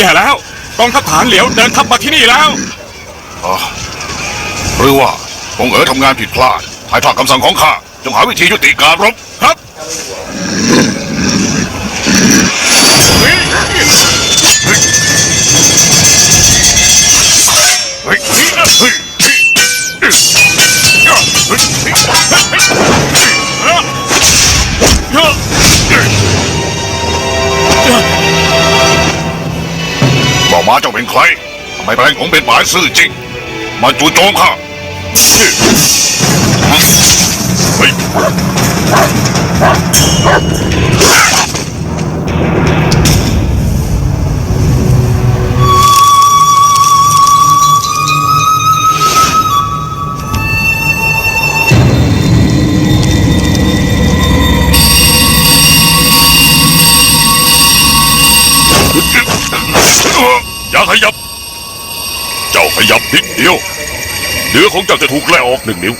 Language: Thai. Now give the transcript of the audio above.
แย่แล้วกองทัพฐานเหลียวเดินทัพมาที่นี่แล้วอ๋อหรือว่าองค์เอ๋อทำงานผิดพลาดภายใต้คำสั่งของข้าจงหาวิธียุติการรบครับ มาเจ้าเป็นใครทำไมแปลงผมเป็นหมายซื่อจริง มาจู่โจมข้าเฮ้ย อย่าขยับ เจ้าขยับนิดเดียว เนื้อของเจ้าจะถูกแล่ออกหนึ่งนิ้ว